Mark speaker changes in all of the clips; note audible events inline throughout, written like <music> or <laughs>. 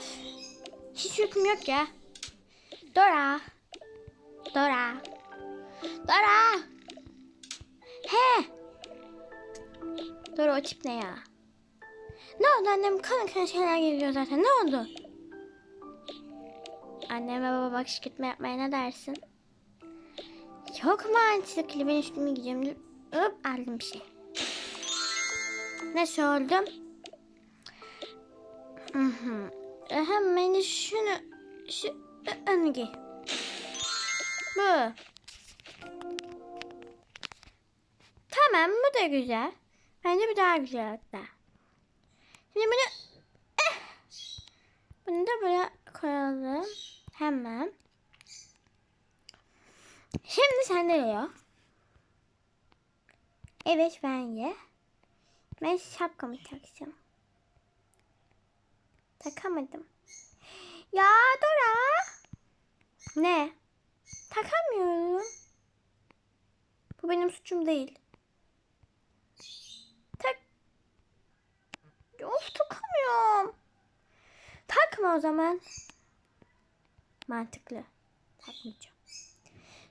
Speaker 1: Of. Hiç uykum yok ya. Dora. Dora. Dora. He. Dora o tip ne ya? Ne oldu annem kalın kalın şeyler geliyor zaten. Ne oldu? Annem ve baba kışkırtma yapmaya ne dersin? Çok mantıklı. Ben üstüme gideceğim. Hop aldım bir şey. Hı hı. Hemen şunu şu giy. Bu. Tamam bu da güzel. Bence bu daha güzel hatta. Şimdi bunu eh, bunu da buraya koyalım. Hemen. Şimdi sen de Leo. Evet bence. Ben şapkamı takacağım. Takamadım. Ya Dora. Ne? Takamıyorum. Bu benim suçum değil. Tak. Of takamıyorum. Takma o zaman. Mantıklı. Takmayacağım.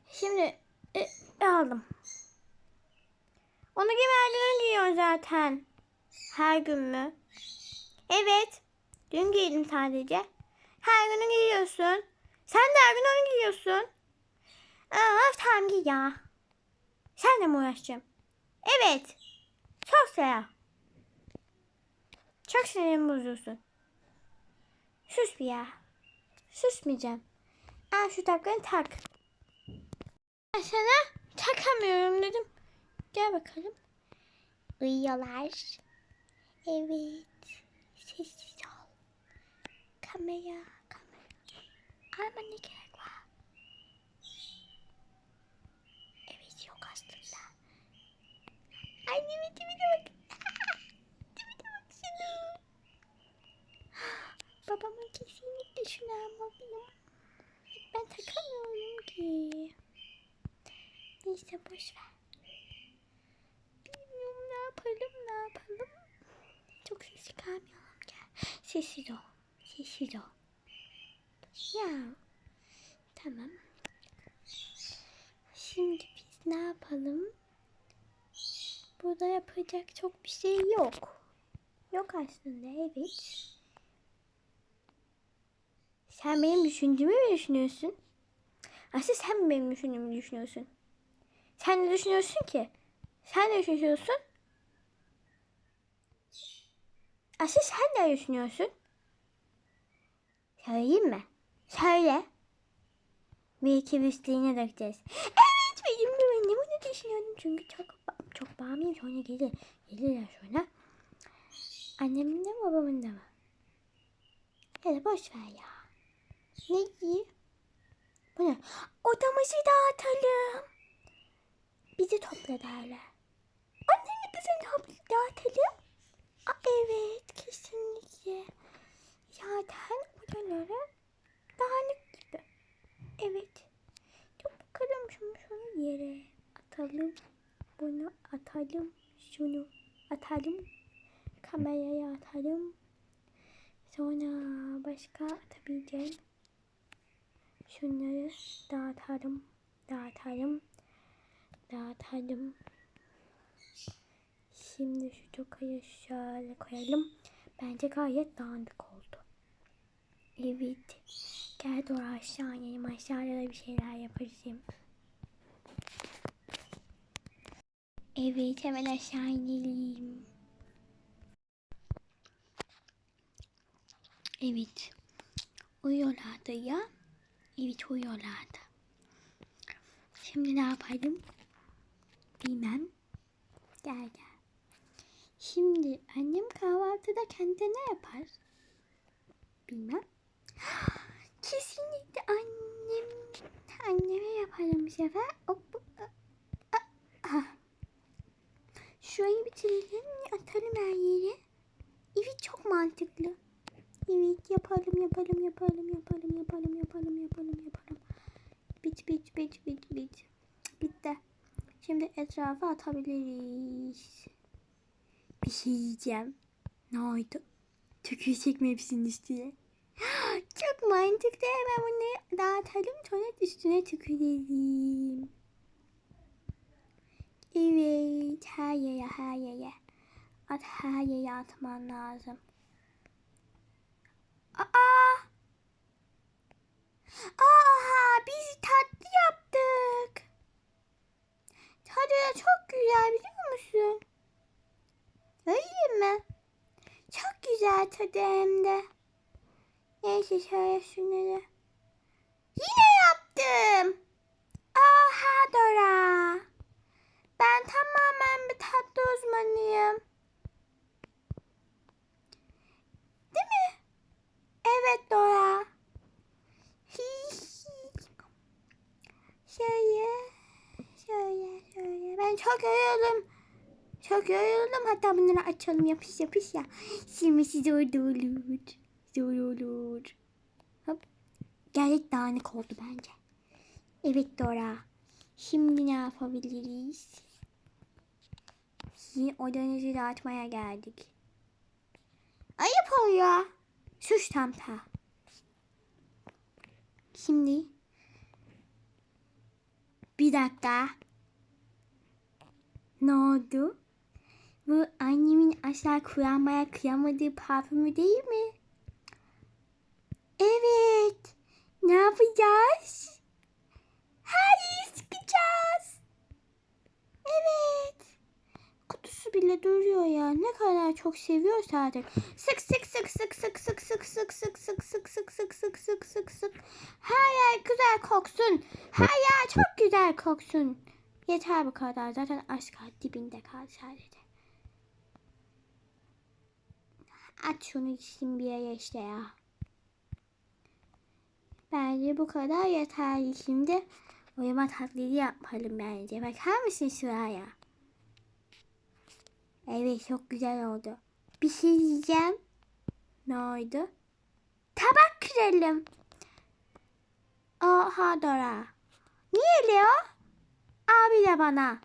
Speaker 1: Şimdi e, aldım. Onu giymeden giyiyor zaten. Her gün mü? Evet. Dün giydim sadece. Her gün giyiyorsun. Sen de her gün onu giyiyorsun. Aa, tamam giy ya. Sen de mi uğraşacağım? Evet. Çok selam. Çok sinirimi bozuyorsun. Sus bir ya. Susmayacağım. Al şu takını tak. Ben sana takamıyorum dedim. Gel bakalım. Uyuyorlar. Evet. Sessiz ol. Kamera, kamera. Ama ne gerek var? Evet yok aslında. Annemin tipine bak. tipine bak şunu. Babamın kesinlikle şunu almalıyım. Ben takamıyorum ki. Neyse boş ver. Yapalım ne yapalım. Çok ses çıkarmayalım gel. Sessiz ol. Sessiz ol. Ya. Tamam. Şimdi biz ne yapalım? Burada yapacak çok bir şey yok. Yok aslında evet. Sen benim düşündüğümü mü düşünüyorsun? Aslında sen benim düşündüğümü düşünüyorsun? Sen ne düşünüyorsun ki? Sen ne düşünüyorsun? Asıl sen ne düşünüyorsun? Söyleyeyim mi? Söyle. Bir iki üstüne dökeceğiz. Evet benim de ben de bunu düşünüyordum. Çünkü çok çok bağımlıyım sonra gelir. Gelirler sonra. Annemin de mi babamın da mı? Da boş ver ya. Ne iyi? Bu ne? Odamızı dağıtalım. Bizi topla derler. Annemi bizi dağıtalım. Aa, evet kesinlikle. Zaten odaları dağınık gibi. Evet. Dur bakalım şunu şunu yere atalım. Bunu atalım. Şunu atalım. Kameraya atalım. Sonra başka atabileceğim. Şunları dağıtalım. Dağıtalım. Dağıtalım. Şimdi şu tokayı şöyle koyalım. Bence gayet dağınık oldu. Evet. Gel doğru aşağı inelim. Aşağıda da bir şeyler yapacağım. Evet hemen aşağı inelim. Evet. Uyuyorlardı ya. Evet uyuyorlardı. Şimdi ne yapalım? Bilmem. Gel gel. Şimdi annem kahvaltıda kendine ne yapar? Bilmem. <gasps> Kesinlikle annem anneme yaparım bu sefer. Ah, ah. Şurayı bitirelim atalım her yere. Evet çok mantıklı. Evet yapalım yapalım yapalım yapalım yapalım yapalım yapalım yapalım. Bit bit bit bit bit. Bitti. Şimdi etrafa atabiliriz. Bir şey yiyeceğim. Ne oldu? Tükürecek mi hepsinin? <gasps> Çok mantıklı. Hemen bunu dağıtalım sonra üstüne tükürelim. Evet. Her yere her yere. At her yere atman lazım. Aa! Aha! Biz tatlı yaptık. Tadı da çok güzel biliyor musun? Öyle mi? Çok güzel tadı hem de. Neyse şöyle şunları. Yine yaptım. Oha Dora. Ben tamamen bir tatlı uzmanıyım. Değil mi? Evet Dora. <laughs> Şöyle. Şöyle şöyle. Ben çok yoruldum. Çok yoruldum. Hatta bunları açalım yapış yapış ya. Silmesi zor da olur. Zor olur. Hop. Gayet dağınık oldu bence. Evet Dora. Şimdi ne yapabiliriz? Şimdi odanızı dağıtmaya geldik. Ayıp oluyor. Sus tamta. Şimdi bir dakika. Ne oldu? Bu annemin asla kullanmaya kıyamadığı parfümü değil mi? Evet. Ne yapacağız? Hayır sıkacağız. Evet. Kutusu bile duruyor ya. Ne kadar çok seviyorsa artık. Sık sık sık sık sık sık sık sık sık sık sık sık sık sık sık sık sık. Her yer güzel koksun. Her yer çok güzel koksun. Yeter bu kadar. Zaten aşk. Dibinde kaldı sadece. Aç şunu gitsin bir yere işte ya. Bence bu kadar yeterli. Şimdi oyama taklidi yapalım bence. Bakar mısın şuraya? Evet çok güzel oldu. Bir şey diyeceğim. Ne oldu? Tabak kıralım. Oha Dora. Niye Leo? Abi de bana.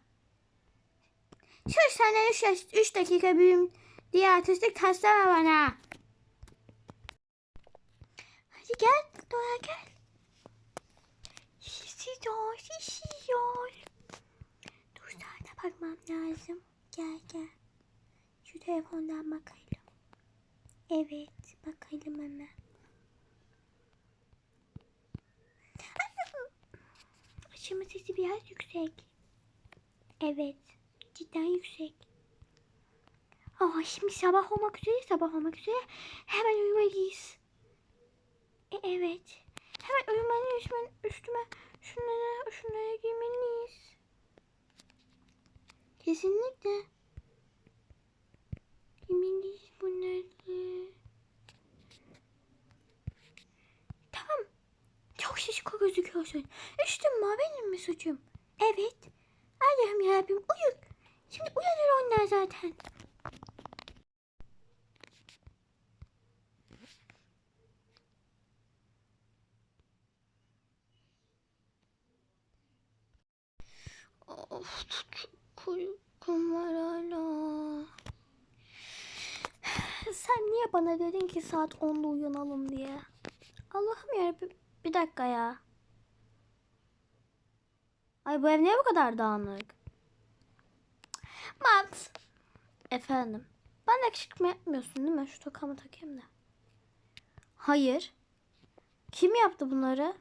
Speaker 1: Şu sana 3 dakika büyüm diye artistik taslama bana. Hadi gel Dora gel. Sessiz ol, sessiz ol. Dur sana bakmam lazım. Gel gel. Şu telefondan bakalım. Evet bakalım hemen. <laughs> Açılma sesi biraz yüksek. Evet. Cidden yüksek. Aa, şimdi sabah olmak üzere sabah olmak üzere hemen uyumalıyız. E, evet. Hemen uyumalıyız. Üstüme, üstüme şunları, şunları giymeliyiz. Kesinlikle. Giymeliyiz bunları. Tamam. Çok şişko gözüküyorsun. Üstüm mü benim mi suçum? Evet. Allah'ım yarabbim uyuk. Şimdi uyanır onlar zaten. Of çok uykum var hala. Niye bana dedin ki saat 10'da uyanalım diye? Allah'ım yarabbim. Bir dakika ya. Ay bu ev niye bu kadar dağınık? Mat. Efendim. Ben kışkırtma yapmıyorsun değil mi? Şu tokamı takayım da. Hayır. Kim yaptı bunları?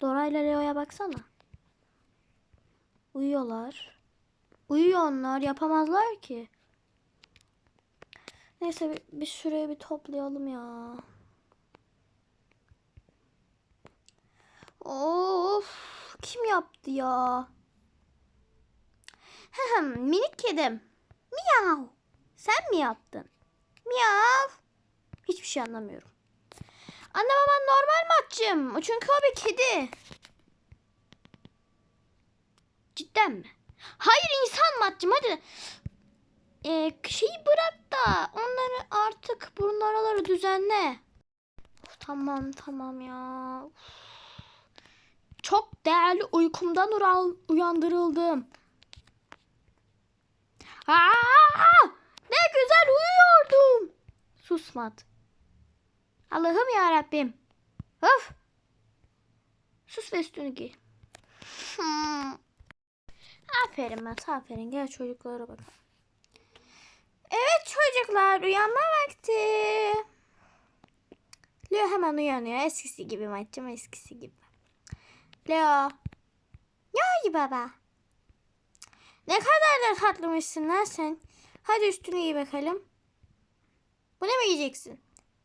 Speaker 1: Dora ile Leo'ya baksana. Uyuyorlar. Uyuyor onlar. Yapamazlar ki. Neyse bir, bir şurayı bir toplayalım ya. Of. Kim yaptı ya? Minik kedim. Miyav. Sen mi yaptın? Miyav. Hiçbir şey anlamıyorum. Anne baban normal matçım. Çünkü o bir kedi. Cidden mi? Hayır insan matçım hadi. Ee, şeyi bırak da onları artık burun araları düzenle. Of, tamam tamam ya. Çok değerli uykumdan ural- uyandırıldım. Aa, ne güzel uyuyordum. susmadı. Allah'ım ya Rabbim. Of. Sus ve üstünü giy. Hmm. Aferin Mat aferin. Gel çocuklara bakalım. Evet çocuklar uyanma vakti. Leo hemen uyanıyor. Eskisi gibi Matcığım eskisi gibi. Leo. Ne oldu baba? Ne kadar da tatlıymışsın lan sen. Hadi üstünü giy bakalım. Bunu mu giyeceksin?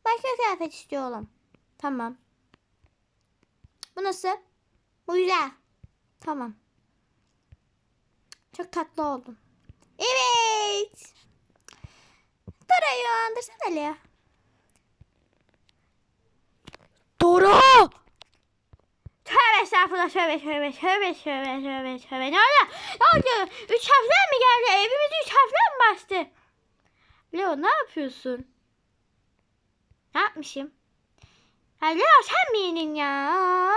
Speaker 1: Başka kıyafet istiyor oğlum. Tamam. Bu nasıl? Bu güzel. Tamam. Çok tatlı oldun. Evet. Dora'yı uyandırsana Lea. Dora! Tövbe estağfurullah tövbe tövbe tövbe tövbe tövbe tövbe. Ne oldu? Ne oldu? Üç harfler mi geldi? Evimizi üç harfler mi bastı? Leo ne yapıyorsun? Ne yapmışım? Ha Leo sen miydin ya?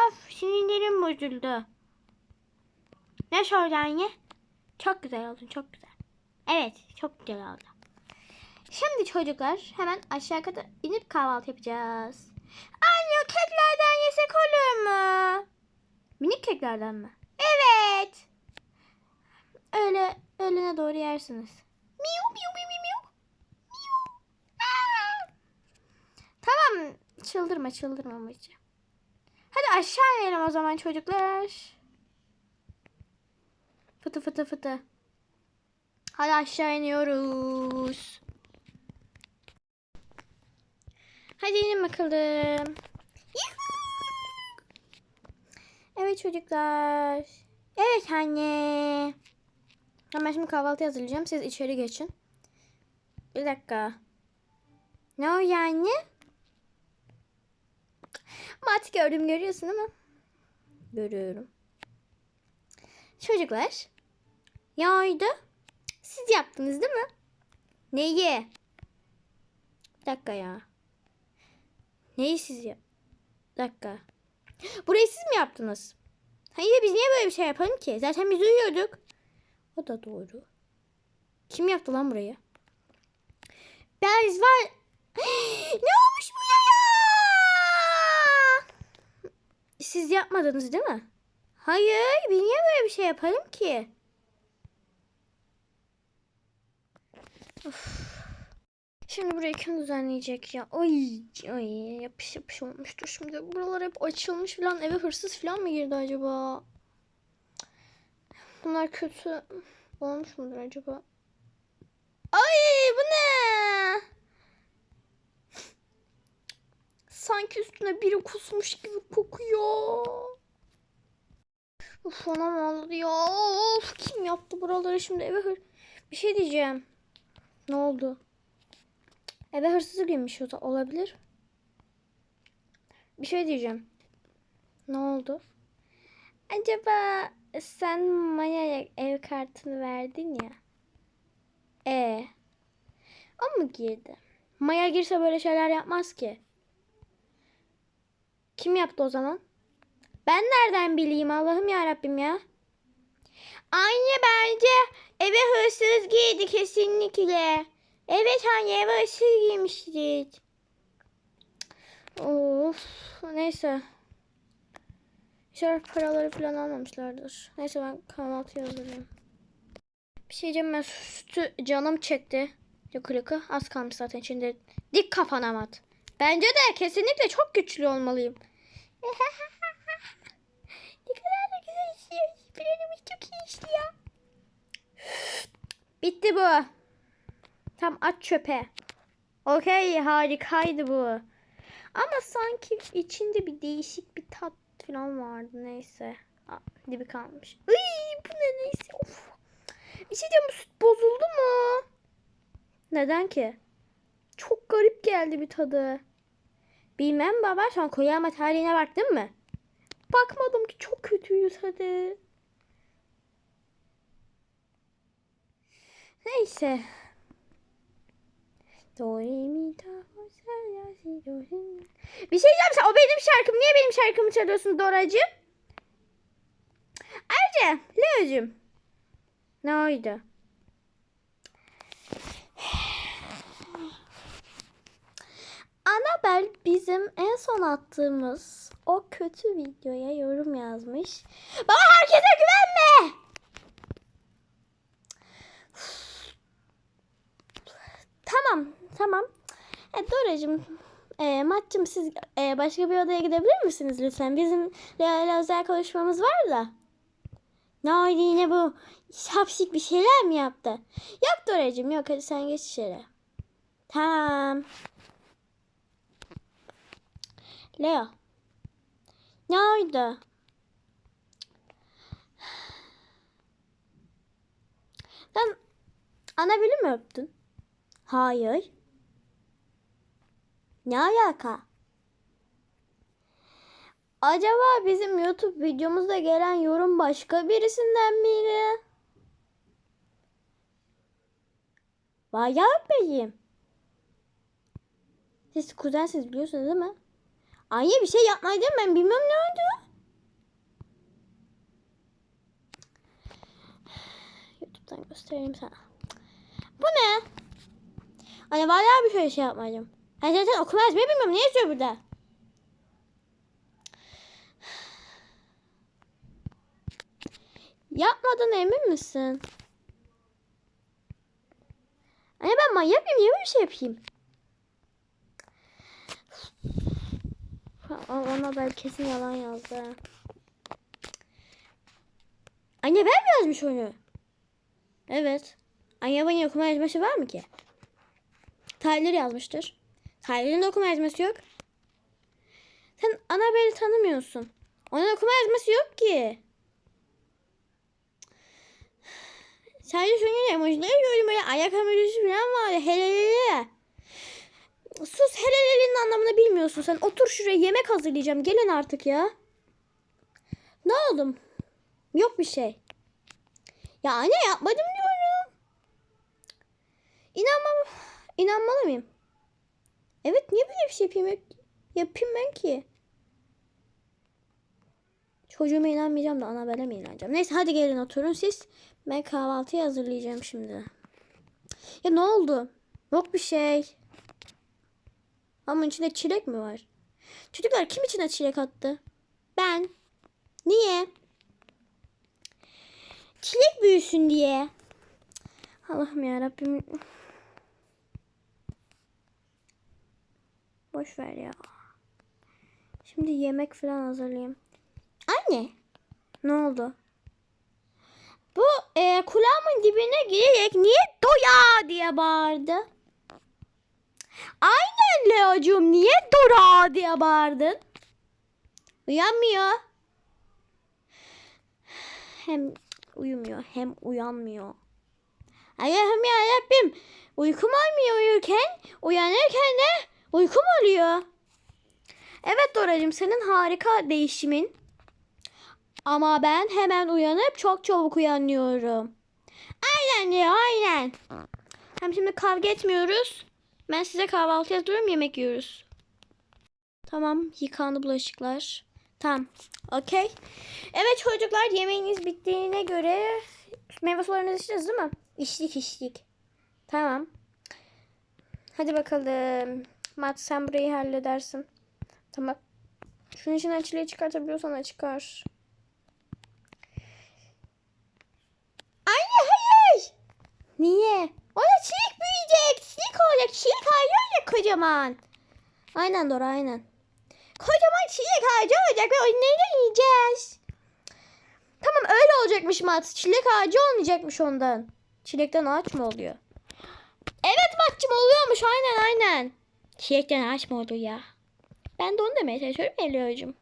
Speaker 1: Of, sinirlerim bozuldu. Ne sordu anne? Çok güzel oldun çok güzel. Evet çok güzel oldu. Şimdi çocuklar hemen aşağı kata inip kahvaltı yapacağız. Anne o keklerden yesek olur mu? Minik keklerden mi? Evet. Öyle öğlene doğru yersiniz. Miu miu miu miu miu. Miu. Tamam çıldırma çıldırma Mıcı. Hadi aşağı inelim o zaman çocuklar. Fıtı fıtı fıtı. Hadi aşağı iniyoruz. Hadi inin bakalım. Evet çocuklar. Evet anne. Hemen şimdi kahvaltı hazırlayacağım. Siz içeri geçin. Bir dakika. Ne o yani? Mat gördüm görüyorsun ama. Görüyorum. Çocuklar. Yaydı. Siz yaptınız değil mi? Neyi? Bir dakika ya. Neyi siz yap? Dakika. Burayı siz mi yaptınız? Hayır biz niye böyle bir şey yapalım ki? Zaten biz uyuyorduk. O da doğru. Kim yaptı lan burayı? Biz var. <gasps> ne olmuş buraya? Siz yapmadınız değil mi? Hayır, biz niye böyle bir şey yapalım ki? Of. Şimdi burayı kim düzenleyecek ya? Ay, ay yapış yapış olmuştur şimdi. Buralar hep açılmış falan. Eve hırsız falan mı girdi acaba? Bunlar kötü olmuş mudur acaba? Ay bu ne? Sanki üstüne biri kusmuş gibi kokuyor. Uf anam ağladı ya. Of kim yaptı buraları şimdi eve hır... Bir şey diyeceğim. Ne oldu? Eve hırsız girmiş o da olabilir. Bir şey diyeceğim. Ne oldu? Acaba sen Maya'ya ev kartını verdin ya. E o mu girdi? Maya girse böyle şeyler yapmaz ki. Kim yaptı o zaman? Ben nereden bileyim Allah'ım ya Rabbim ya. Anne bence eve hırsız girdi kesinlikle. Evet anne eve hırsız girmişti. Of neyse. İnşallah paraları falan almamışlardır. Neyse ben kahvaltı hazırlayayım. Bir şey diyeceğim ben sütü canım çekti. Yukarı az kalmış zaten içinde. Dik kafana mat. Bence de kesinlikle çok güçlü olmalıyım. <laughs> ne kadar da güzel işliyor. Planımız çok iyi işliyor. Bitti bu. Tam at çöpe. Okey harikaydı bu. Ama sanki içinde bir değişik bir tat falan vardı neyse. Aa, dibi kalmış. Iy, bu ne neyse. Of. Bir şey diyeceğim bu süt bozuldu mu? Neden ki? Çok garip geldi bir tadı. Bilmem baba sen koyama tarihine baktın mı? Bakmadım ki çok kötüydü tadı. Neyse. Do, re, mi, do, fa, la, si, do, re, mi. Bir şey diyeceğim sen o benim şarkım. Niye benim şarkımı çalıyorsun Doracığım? Ayrıca Leo'cum. Ne oydu? Hilal bizim en son attığımız o kötü videoya yorum yazmış. Baba herkese güvenme. Tamam, tamam. E, Doracığım, e, Matcığım siz e, başka bir odaya gidebilir misiniz lütfen? Bizim Leyla özel konuşmamız var da. Ne oldu yine bu şapşik bir şeyler mi yaptı? Yok Doracığım yok hadi sen geç içeri. Tamam. Leo. Ne oldu? Sen ana biri mi öptün? Hayır. Ne alaka? Acaba bizim YouTube videomuzda gelen yorum başka birisinden miydi? Bayağı öpmeyeyim. Siz kuzensiniz biliyorsunuz değil mi? Anne bir şey yapmaydım ben bilmem ne oldu. YouTube'dan göstereyim sana. Bu ne? Anne vallahi bir şöyle şey yapmadım. Ben zaten okuma yazmayı bilmiyorum. Ne yazıyor burada? Yapmadın emin misin? Anne ben manyak mıyım? Niye böyle bir şey yapayım? Ona ben kesin yalan yazdı. Anne ben mi yazmış onu? Evet. Anne bana okuma yazması var mı ki? Tyler yazmıştır. Tyler'ın da okuma yazması yok. Sen Annabelle'i tanımıyorsun. Onun okuma yazması yok ki. Sadece şunun emojileri gördüm böyle ayak emojisi falan var. Helelele. Sus helelele'nin anlamını bilmiyorsun sen. Otur şuraya yemek hazırlayacağım. Gelin artık ya. Ne oldu? Yok bir şey. Ya anne yapmadım diyorum. İnanmam. İnanmalı mıyım? Evet niye böyle bir şey yapayım? Yapayım ben ki. Çocuğuma inanmayacağım da Annabelle'e mi inanacağım? Neyse hadi gelin oturun siz. Ben kahvaltıyı hazırlayacağım şimdi. Ya ne oldu? Yok bir şey. Ama içinde çilek mi var? Çocuklar kim içine çilek attı? Ben. Niye? Çilek büyüsün diye. Allah'ım ya. Boş ver ya. Şimdi yemek falan hazırlayayım. Anne. Ne oldu? Bu e, kulağımın dibine girerek niye doya diye bağırdı? Aynen Leo'cum niye Dora diye bağırdın? Uyanmıyor. Hem uyumuyor hem uyanmıyor. Allah'ım ya Rabbim. Uykum olmuyor uyurken. Uyanırken de uykum oluyor. Evet Doracığım senin harika değişimin. Ama ben hemen uyanıp çok çabuk uyanıyorum. Aynen diyor aynen. Hem şimdi kavga etmiyoruz. Ben size kahvaltı yazıyorum yemek yiyoruz. Tamam yıkandı bulaşıklar. Tamam. Okey. Evet çocuklar yemeğiniz bittiğine göre meyve sularınızı içtiniz değil mi? İçtik içtik. Tamam. Hadi bakalım. Mat sen burayı halledersin. Tamam. Şunun içinden çileği çıkartabiliyorsan da çıkar. Anne hayır. Niye? Ona çilek büyüyecek. Çilek olacak. Çilek ağacı olacak kocaman. Aynen Dora aynen. Kocaman çilek ağacı olacak ve neyle yiyeceğiz? Tamam öyle olacakmış Mat. Çilek ağacı olmayacakmış ondan. Çilekten ağaç mı oluyor? Evet Matçım oluyormuş aynen aynen. Çilekten ağaç mı oluyor ya? Ben de onu demeye çalışıyorum Elia'cığım.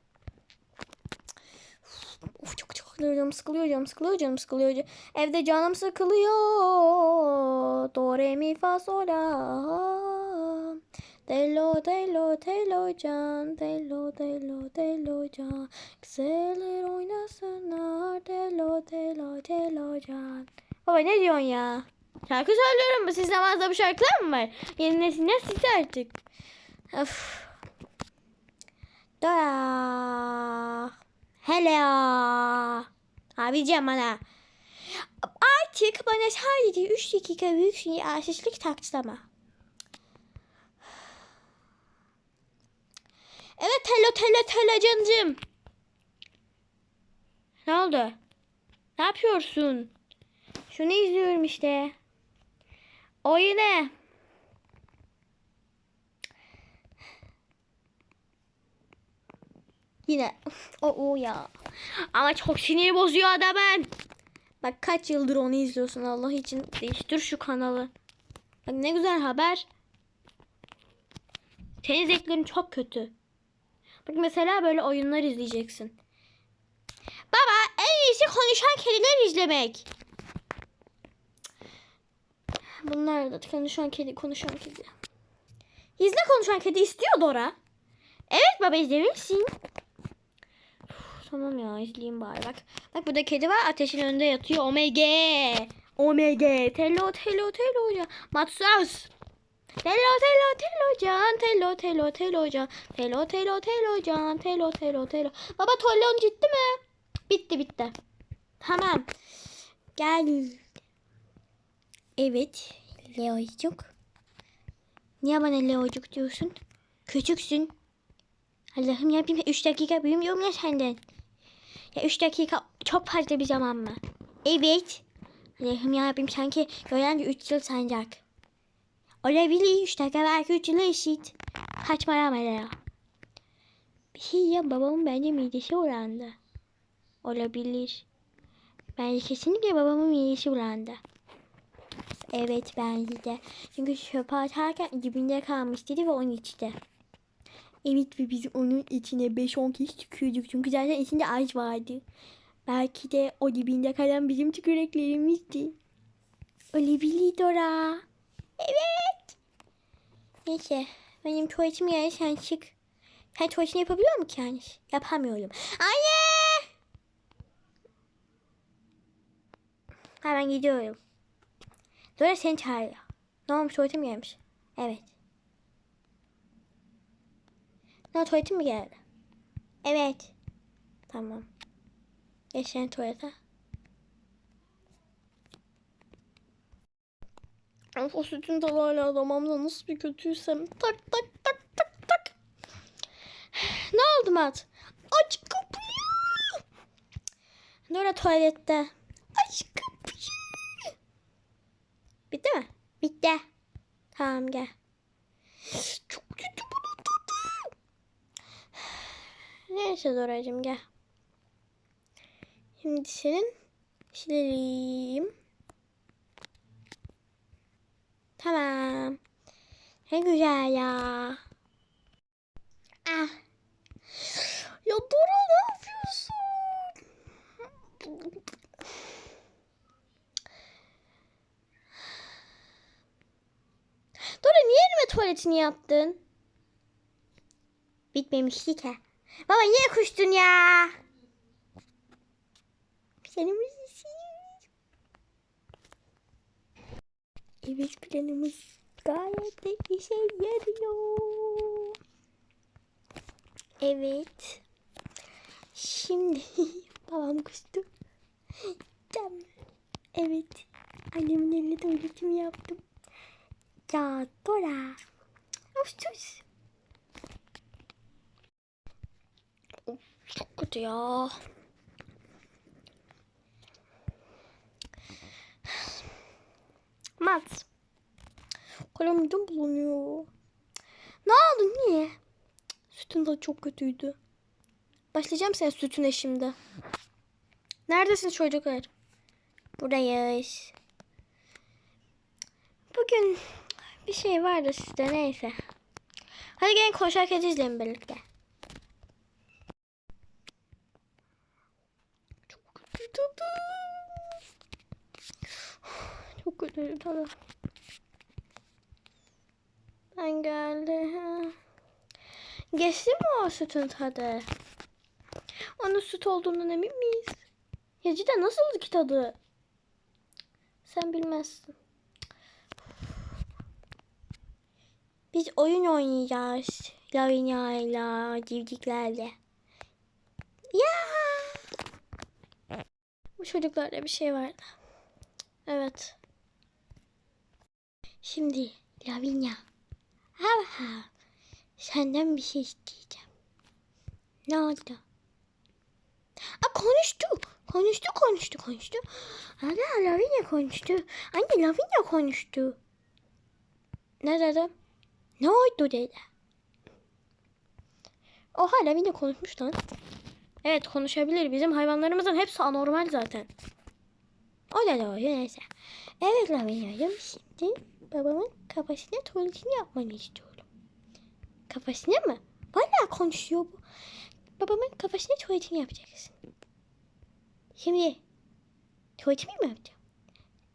Speaker 1: Of çok çok canım sıkılıyor canım sıkılıyor. Evde canım sıkılıyor. Do re mi fa sol la. Delo delo delo can delo delo delo can Güzeller oynasınlar delo delo delo can Baba ne diyorsun ya? Şarkı söylüyorum mu? Siz namazda bu şarkılar mı var? Yeni nesil ne siz artık? Of. Dora. Hello. Abicim bana. Artık bana sadece 3 dakika büyük şey aşışlık taksama. tele tele cancım. Ne oldu? Ne yapıyorsun? Şunu izliyorum işte. O yine. Yine. <laughs> O o ya. Ama çok sinir bozuyor adamın. Bak kaç yıldır onu izliyorsun Allah için. Değiştir şu kanalı. Bak ne güzel haber. Senin zevklerin çok kötü. Bak mesela böyle oyunlar izleyeceksin. Baba en iyisi konuşan kediler izlemek. Bunlar da konuşan kedi, konuşan kedi. İzle konuşan kedi istiyor Dora. Evet baba izlemişsin. Uf, Tamam ya izleyeyim bari bak. Bak burada kedi var ateşin önünde yatıyor. Omega. Omega. Telo telo telo can. Matsus. Telo telo telo can. Telo telo telo can. Telo telo telo can. Telo telo telo. Baba tollon ciddi mi? Bitti bitti. Tamam. Gel. Evet. Leocuk. Niye bana Leocuk diyorsun? Küçüksün. Allah'ım ya bir 3 dakika büyümüyorum ya senden. Ya 3 dakika çok fazla bir zaman mı? Evet. Allah'ım ya Rabbim sanki öğrenci 3 yıl sancak. Olabilir 3 dakika belki 3 yıla eşit. Saçmalama ya. Bir şey ya babamın bence midesi uğrandı. Olabilir. Bence kesinlikle babamın midesi uğrandı. Evet bence de. Çünkü çöpe atarken dibinde kalmış dedi ve onu içti. Evet ve biz onun içine 5-10 kişi tükürdük. Çünkü zaten içinde ağaç vardı. Belki de o dibinde kalan bizim tüküreklerimizdi. Olabilir Dora. Evet. Neyse. Benim tuvaletim yani sen çık. Sen tuvaletini yapabiliyor musun kendisi? Yapamıyorum. Anne! Hemen gidiyorum. Dora seni çağırıyor. Ne olmuş tuvaletim gelmiş. Evet. Ne tuvaletim mi geldi? Evet. Tamam. Geç sen tuvalete. Of o sütün tadı hala damağımda nasıl bir kötüysem. Tak tak tak tak tak. <sighs> Ne oldu Mat? Aç kapıyı. Dora tuvalette. Aç kapıyı. Bitti mi? Bitti. Tamam gel. Çok kötü bunun tadı. Neyse Doracığım gel. Şimdi senin sileyim. Tamam. Ne güzel ya. Ah. Ya Dora ne yapıyorsun? Dora niye elime tuvaletini yaptın? Bitmemişti ki. Baba niye kuştun ya? Planımız Evet planımız gayet de işe yarıyor. Evet. Şimdi <laughs> babam kuştu. Tamam. Evet. Annemin eline tuvaletimi yaptım. Ya Dora. Of. Of, çok kötü ya. Mat. Kalemden bulunuyor. Ne oldu niye? Sütün de çok kötüydü. Başlayacağım senin sütüne şimdi. Neredesiniz çocuklar? Buradayız. Bugün bir şey vardı sizde neyse. Hadi gelin koşarken izleyin birlikte. Çok kötü tadı. Çok kötü tadı. Ben geldi. Geçti mi o sütün tadı? Onun süt olduğundan emin miyiz? Ya cidden nasıldı ki tadı? Sen bilmezsin. Biz oyun oynayacağız. Lavinya'yla, civciklerle. Ya! Bu çocuklarda bir şey vardı. Evet. Şimdi Lavinya. Ha ha. Senden bir şey isteyeceğim. Ne oldu? Aa, konuştu. Konuştu konuştu konuştu. Ana Lavinia konuştu. Anne Lavinia konuştu. Ne dedi? Ne oldu dedi. Oha Lavinia konuşmuş lan. Evet konuşabilir. Bizim hayvanlarımızın hepsi anormal zaten. O da doğru neyse. Evet Lavinia'cığım şimdi babamın kafasına tuvaletini yapmanı istiyorum. Kafasına mı? Vallahi konuşuyor bu. Babamın kafasına tuvaletini yapacaksın. Şimdi tuvaletimi mi yapacağım?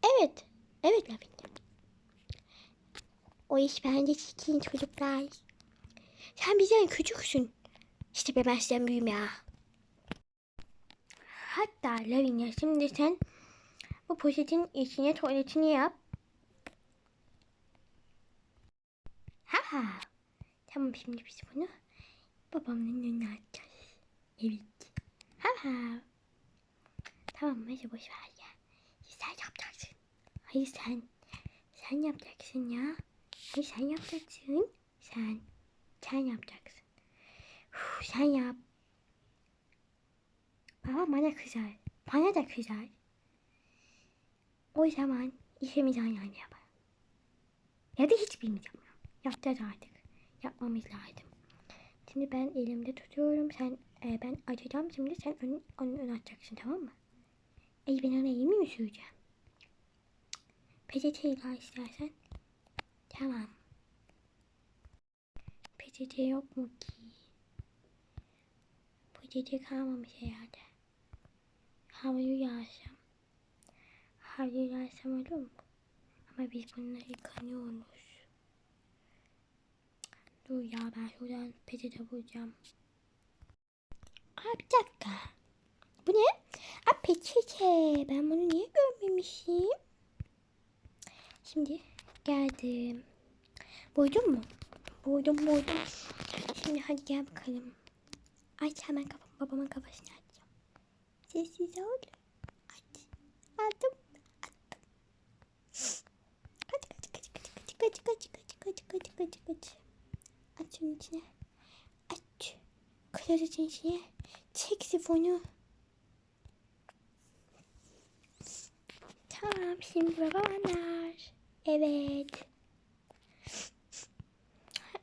Speaker 1: Evet. Evet Lavinia. O iş bence çirkin çocuklar. Sen bizden küçüksün. İşte ben sizden büyüğüm ya. Hatta Lavinia şimdi sen bu poşetin içine tuvaletini yap. Ha ha. Tamam şimdi biz bunu babamın önüne atacağız. Evet. Ha ha. Tamam hadi boş ver ya. Sen yapacaksın. Hayır sen. Sen yapacaksın ya. Sen yapacaksın. Sen. Sen yapacaksın. Uf, sen yap. Baba bana kızar. Bana da kızar. O zaman işimizi aynı anda yapalım. Ya da hiç bilmeyeceğim. Yapacağız artık. Yapmamız lazım. Şimdi ben elimde tutuyorum. Sen e, ben açacağım. Şimdi sen ön, onun ön atacaksın tamam mı? Ay ben ona elimi mi süreceğim? Peçeteyle istersen. Tamam. Peçete yok mu ki? Peçete kalmamış herhalde. Havluyu yağsam. Havluyu yağsam olur mu? Ama biz bununla yıkanıyoruz. Dur ya ben şuradan peçete bulacağım. Aa bir dakika. Bu ne? Aa peçete. Ben bunu niye görmemişim? Şimdi geldim. Buldun mu? Buldum buldum. Şimdi hadi gel bakalım. Aç hemen kafam, babamın kafasını açacağım. Sessiz ol. Aç. Aldım. Attım. Kaç kaç kaç kaç kaç kaç kaç kaç kaç kaç kaç kaç. Aç şunun içine. Aç. Klozetin içine. Çek sifonu. Tamam şimdi babalar. Evet.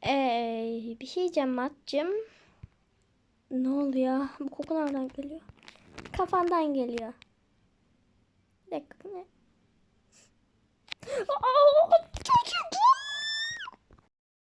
Speaker 1: Ee, bir şey diyeceğim Matcığım. Ne oluyor? Bu koku nereden geliyor? Kafandan geliyor. Bir dakika ne? Aa,